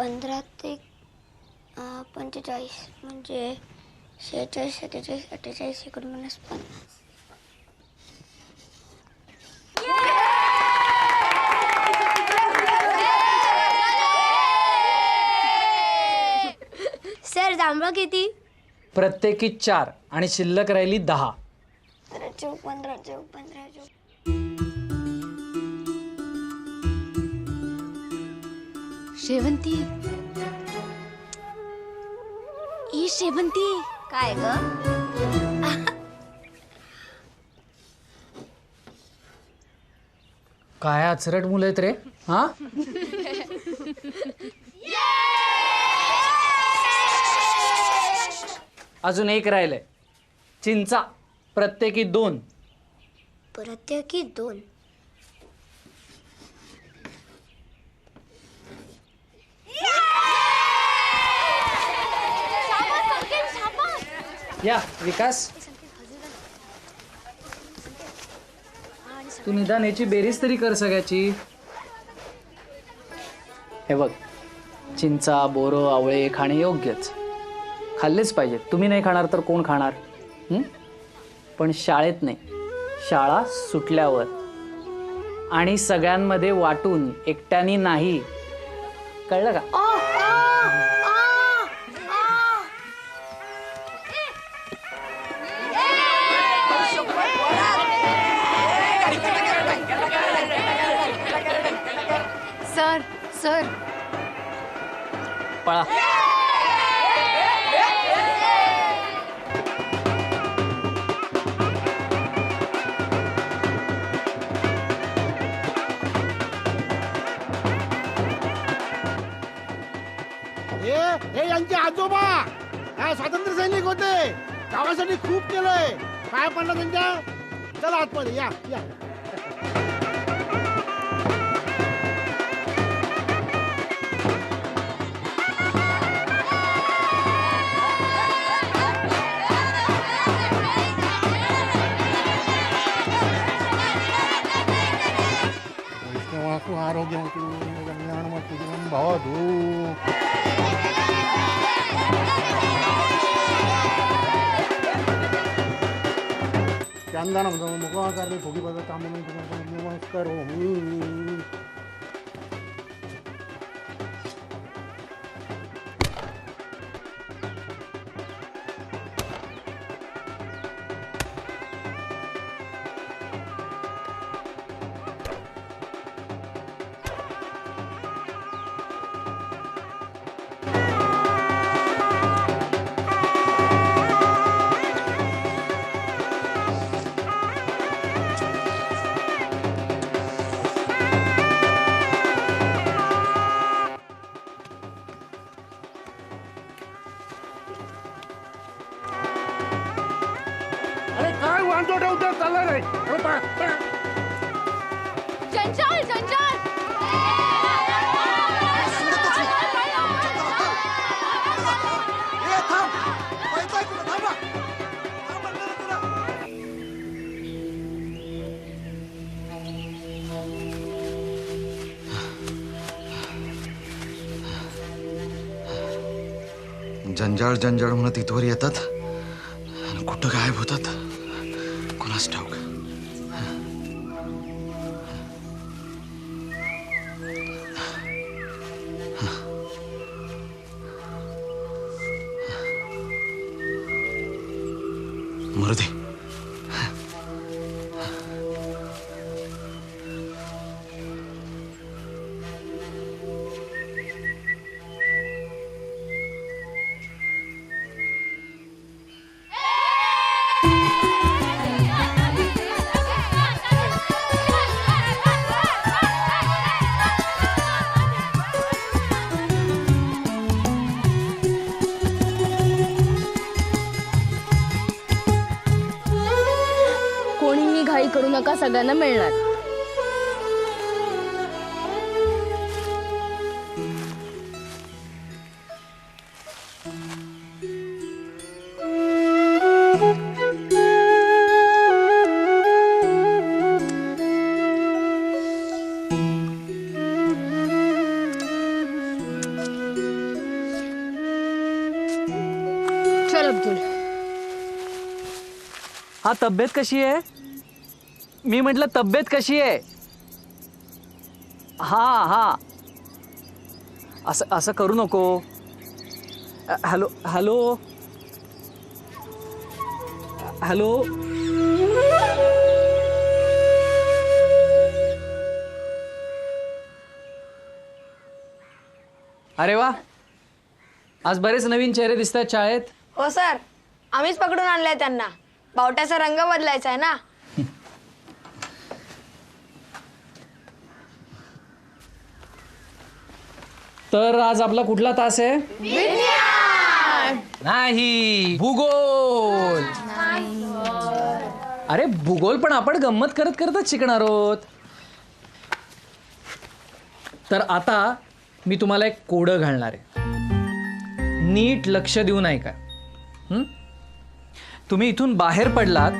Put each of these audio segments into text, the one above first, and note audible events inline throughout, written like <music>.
पंधरा ते पंचेचाळीस म्हणजे शेहेचाळीस सत्तेचाळीस अठ्ठेचाळीस एकोणपन्नास पन्नास. सर जांभळं किती? प्रत्येकी चार आणि शिल्लक राहिली दहा. पंधरा चौक पंधरा चौक पंधरा चौक शेवंती. ई शेवंती. काय ग? काय अचरट मुलं आहेत रे? हा? अजून एक राहिलंय. चिंचा. प्रत्येकी दोन. प्रत्येकी दोन. या विकास. तू निदान याची बेरीज तरी कर सगळ्याची. हे बघ चिंचा बोरं आवळे खाणे योग्यच. खाल्लेच पाहिजेत. तुम्ही नाही खाणार तर कोण खाणार? हं? पण शाळेत नाही. शाळा सुटल्यावर. आणि सगळ्यांमध्ये वाटून एकट्याने नाही. कळलं का? सर. पळा. हे हे यांचे आजोबा. काय स्वातंत्र्य सैनिक होते. गावासाठी खूप केलंय. काय पडलं त्यांच्या. चला आतमध्ये या या. 마와도 짠다나 무슨 뭐가 다를 보기 받았다 하면은 그냥 그냥 스카로 नाही. पळा, पळा. चंचल चंचल. जंजाळ जंजाळ म्हणत इथवर येतात. आणि कुठं गायब होतात? Stop. निसर्गाला मिळणार. चल तब्येत कशी आहे? मी म्हटलं तब्येत कशी आहे? हा हा. असं असं करू नको. Hello hello? हॅलो? अरे वा. आज बरेच नवीन चेहरे दिसतात शाळेत. हो सर. आम्हीच पकडून आणलाय त्यांना. बावट्याचा रंग बदलायचा आहे ना? तर आज आपला कुठला तास आहे? नाही भूगोल. अरे भूगोल पण आपण गंमत करत करतच शिकणार आहोत. तर आता मी तुम्हाला एक कोडं घालणार आहे. नीट लक्ष देऊन ऐका. का तुम्ही इथून बाहेर पडलात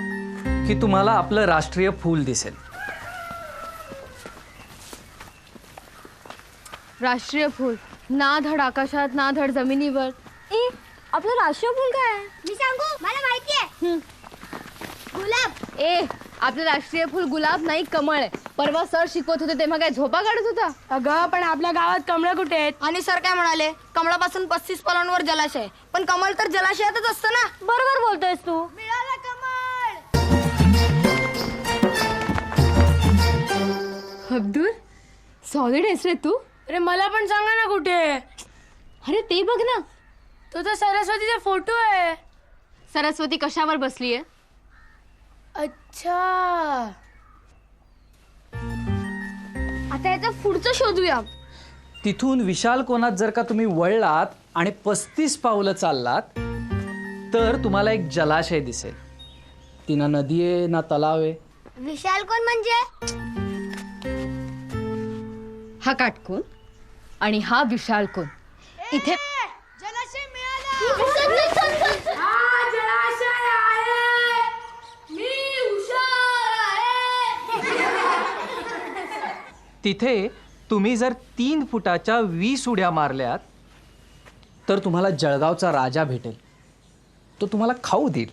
की तुम्हाला आपलं राष्ट्रीय फूल दिसेल. राष्ट्रीय फूल. ना धड आकाशात ना धड जमिनीवर. ए आपलं राष्ट्रीय फुल काय? आहे मी सांगू? मला माहिती आहे. गुलाब. ए आपलं राष्ट्रीय फूल गुलाब नाही कमळ आहे. परवा सर शिकवत होते तेव्हा काय झोपा काढत होता? अगं पण आपल्या गावात कमळ कुठे आहेत? आणि सर काय म्हणाले? कमळापासून पस्तीस पलांवर जलाशय पण कमळ तर जलाशयातच असतं ना? बरोबर बोलतोयस तू. मिळाला कमळ! अब्दुल सॉलिड आहेस रे तू. अरे मला पण सांगा ना कुठे अरे ते बघ ना. तो तर सरस्वतीचा फोटो आहे. सरस्वती कशावर बसली आहे अच्छा. आता याचा पुढचं शोधूया. तिथून विशाल कोणात जर का तुम्ही वळलात आणि पस्तीस पावलं चाललात तर तुम्हाला एक जलाशय दिसेल. ती ना नदी आहे ना तलाव आहे. विशाल कोण म्हणजे? हा काटकोन. आणि हा विशाल कोण? इथे जलाशय मिळाला. तिथे तुम्ही जर तीन फुटाच्या वीस उड्या मारल्यात तर तुम्हाला जळगावचा राजा भेटेल. तो तुम्हाला खाऊ देईल.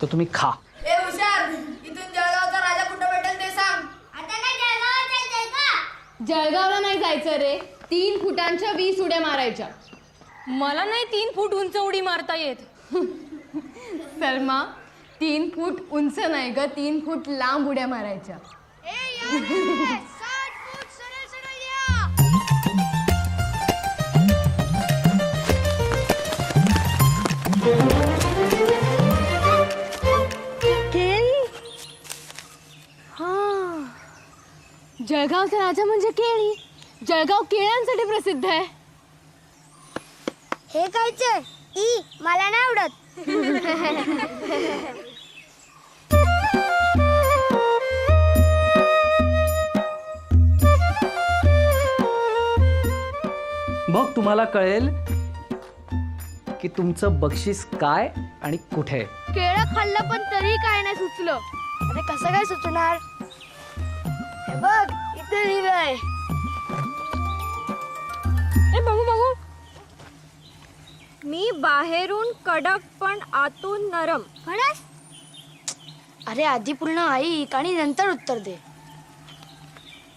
तर तुम्ही खा. ए हुशार इथून जळगावचा राजा कुठं भेटेल ते सांग. आता काय जळगाव जायचंय का? जळगावला नाही जायचं रे. तीन फुटांच्या वीस उड्या मारायच्या. मला नाही तीन फूट उंच उडी मारता येत. <laughs> सलमा तीन फूट उंच नाही ग तीन फूट लांब उड्या मारायच्या. <laughs> जळगावचा राजा म्हणजे केळी? जळगाव केळ्यांसाठी प्रसिद्ध आहे. हे खायचंय ई मला नाही आवडत. मग तुम्हाला कळेल की तुमचं बक्षीस काय आणि कुठे आहे. केळं खाल्लं पण तरी काय नाही सुचलं. अरे कसं काय सुचणार? हे बघ इथे लिहिलंय. ए बघू बघू. मी बाहेरून कडक पण आतून नरम. खरंच अरे आधी पूर्ण ऐक आणि नंतर उत्तर दे.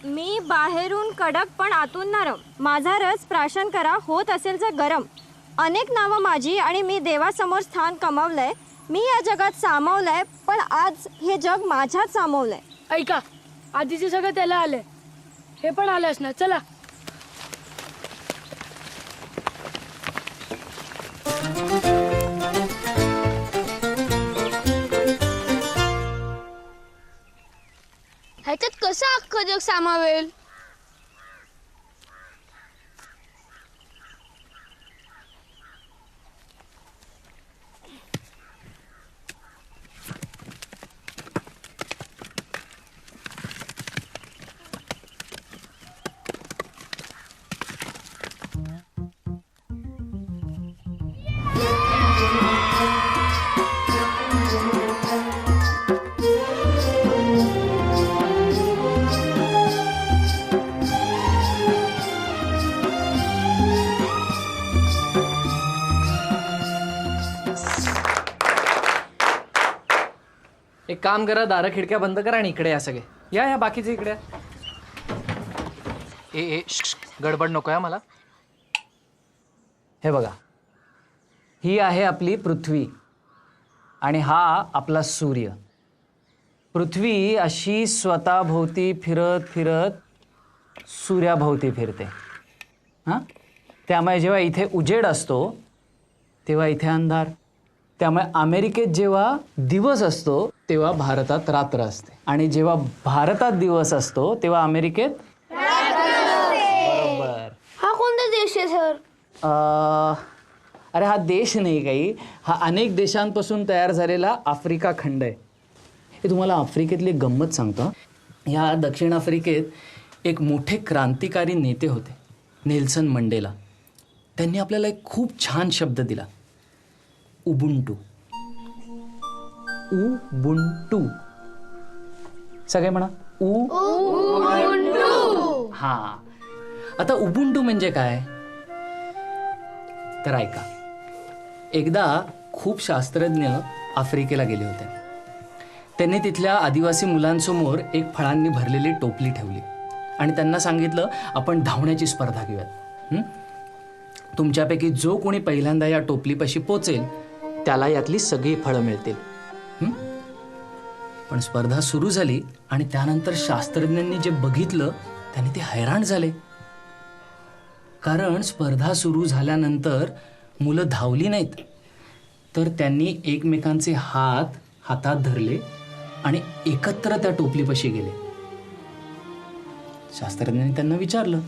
मी बाहेरून कडक पण आतून नरम. माझा रस प्राशन करा होत असेल जर गरम. अनेक नावं माझी आणि मी देवासमोर स्थान कमावलंय. मी या जगात सामावलंय पण आज हे जग माझ्यात सामावलंय. ऐका आधीचे सगळं त्याला आले हे पण आलंच ना चला. ह्याच्यात कसं अख्खं जग सामावेल? काम करा दारं खिडक्या बंद करा आणि इकडे या सगळे. या या बाकीचे इकडे या. ए ए श्श, श्श, गडबड नको या मला. हे बघा. ही आहे आपली पृथ्वी आणि हा आपला सूर्य. पृथ्वी अशी स्वतःभोवती फिरत फिरत सूर्याभोवती फिरते. हां? त्यामुळे जेव्हा इथे उजेड असतो तेव्हा इथे अंधार. त्यामुळे अमेरिकेत जेव्हा दिवस असतो तेव्हा भारतात रात्र असते. आणि जेव्हा भारतात दिवस असतो तेव्हा अमेरिकेत बरोबर. हा कोणता देश आहे सर? अरे हा देश नाही काही. हा अनेक देशांपासून तयार झालेला आफ्रिका खंड आहे. हे तुम्हाला आफ्रिकेतली गंमत सांगतो. ह्या दक्षिण आफ्रिकेत एक मोठे क्रांतिकारी नेते होते नेल्सन मंडेला. त्यांनी आपल्याला एक खूप छान शब्द दिला. उबुंटू. उबुंटू. सगळे म्हणा उ हा. आता उबुंटू म्हणजे काय? तर ऐका. एकदा खूप शास्त्रज्ञ आफ्रिकेला गेले होते. त्यांनी तिथल्या आदिवासी मुलांसमोर एक फळांनी भरलेली टोपली ठेवली. आणि त्यांना सांगितलं आपण धावण्याची स्पर्धा घेऊयात? तुमच्यापैकी जो कोणी पहिल्यांदा या टोपलीपाशी पोचेल त्याला यातली सगळी फळं मिळतील. हं? पण स्पर्धा सुरू झाली आणि त्यानंतर शास्त्रज्ञांनी जे बघितलं त्याने ते हैराण झाले. कारण स्पर्धा सुरू झाल्यानंतर मुलं धावली नाहीत. तर त्यांनी एकमेकांचे हात हातात धरले आणि एकत्र त्या टोपलीपाशी गेले. शास्त्रज्ञांनी त्यांना विचारलं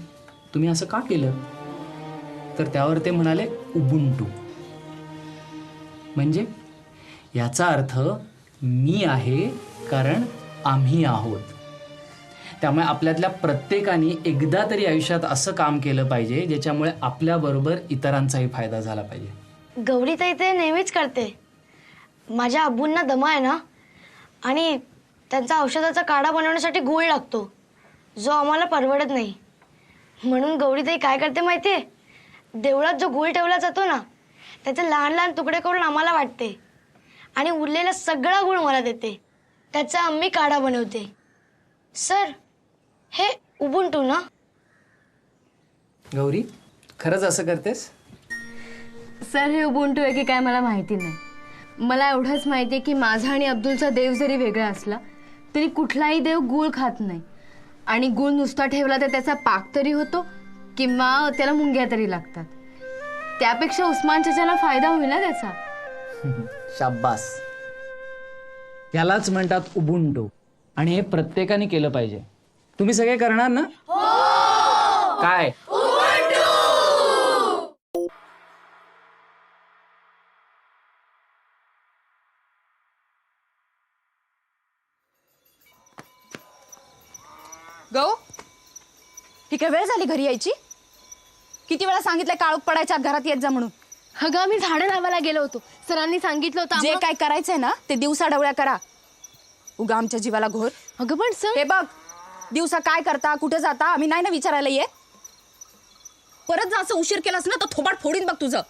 तुम्ही असं का केलं? तर त्यावर ते म्हणाले उबुंटू. म्हणजे? याचा अर्थ मी आहे कारण आम्ही आहोत. त्यामुळे आपल्यातल्या प्रत्येकाने एकदा तरी आयुष्यात असं काम केलं पाहिजे ज्याच्यामुळे आपल्याबरोबर इतरांचाही फायदा झाला पाहिजे. गौरी ताई ते नेहमीच करते. माझ्या आबूंना दमा आहे ना आणि त्यांचा औषधाचा काढा बनवण्यासाठी गूळ लागतो. जो आम्हाला परवडत नाही. म्हणून गौरीताई काय करते माहिती आहे देवळात जो गूळ ठेवला जातो ना त्याचे लहान लहान तुकडे करून आम्हाला वाटते. आणि उरलेला सगळा गूळ मला देते. त्याचा आम्ही काढा बनवते. सर हे उबुंटू ना? गौरी खरंच असं करतेस? सर हे उबुंटू आहे की काय मला माहिती नाही. मला एवढंच माहिती आहे की माझा आणि अब्दुलचा देव जरी वेगळा असला तरी कुठलाही देव गूळ खात नाही. आणि गूळ नुसता ठेवला तर त्याचा पाक तरी होतो किंवा त्याला मुंग्या तरी लागतात. त्यापेक्षा उस्मान चाचाला फायदा होईल ना त्याचा. शाब्बास. यालाच म्हणतात उबुंटू. आणि हे प्रत्येकाने केलं पाहिजे. तुम्ही सगळे करणार ना? काय? गौ ही काय वेळ झाली घरी यायची? किती वेळा सांगितलं काळोख पडायच्या आत घरात येत जा म्हणून? अगं आम्ही झाडं लावायला गेलो होतो. सरांनी सांगितलं होतं जे आम्हा- काय करायचंय ना ते दिवसा डवळ्या करा. उगा आमच्या जीवाला घोर. अगं पण सर हे बघ दिवसा काय करता कुठे जाता आम्ही नाही ना विचारायला येत. परत जर असं उशीर केलास ना तर थोबाड फोडीन बघ तुझं.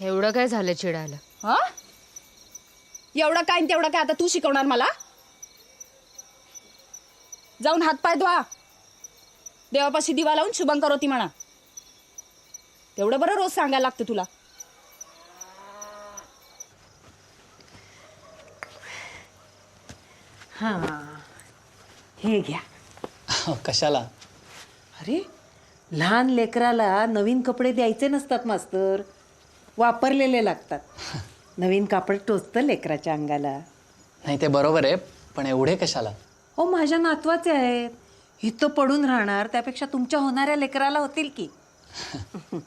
एवढं काय झालं चिडायला? हा? एवढं काय आणि तेवढं काय आता तू शिकवणार मला? जाऊन हातपाय धुवा. देवापाशी दिवा लावून शुभं करोती म्हणा. तेवढं बरं रोज सांगायला लागतं तुला. हे. घ्या. कशाला? अरे लहान लेकराला नवीन कपडे द्यायचे नसतात मास्तर. वापरलेले लागतात. <laughs> नवीन कापड टोचतं लेकराच्या अंगाला. नाही ते बरोबर आहे पण एवढे कशाला? हो माझ्या नातवाचे आहेत इथं पडून राहणार त्यापेक्षा तुमच्या होणाऱ्या लेकराला होतील की. <laughs>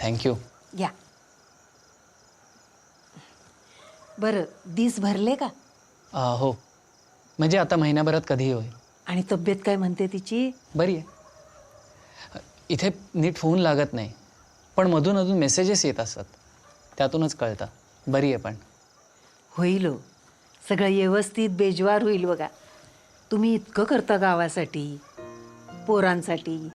थँक्यू घ्या. बरं दिस भरले का? हो. म्हणजे आता महिन्याभरात कधीही होईल. आणि तब्येत काय म्हणते तिची? बरी आहे. इथे नीट फोन लागत नाही. पण मधून अधून मेसेजेस येत असतात. त्यातूनच कळतं. बरी आहे पण. होईल हो. सगळं व्यवस्थित बेजवार होईल बघा. तुम्ही इतकं करता गावासाठी पोरांसाठी.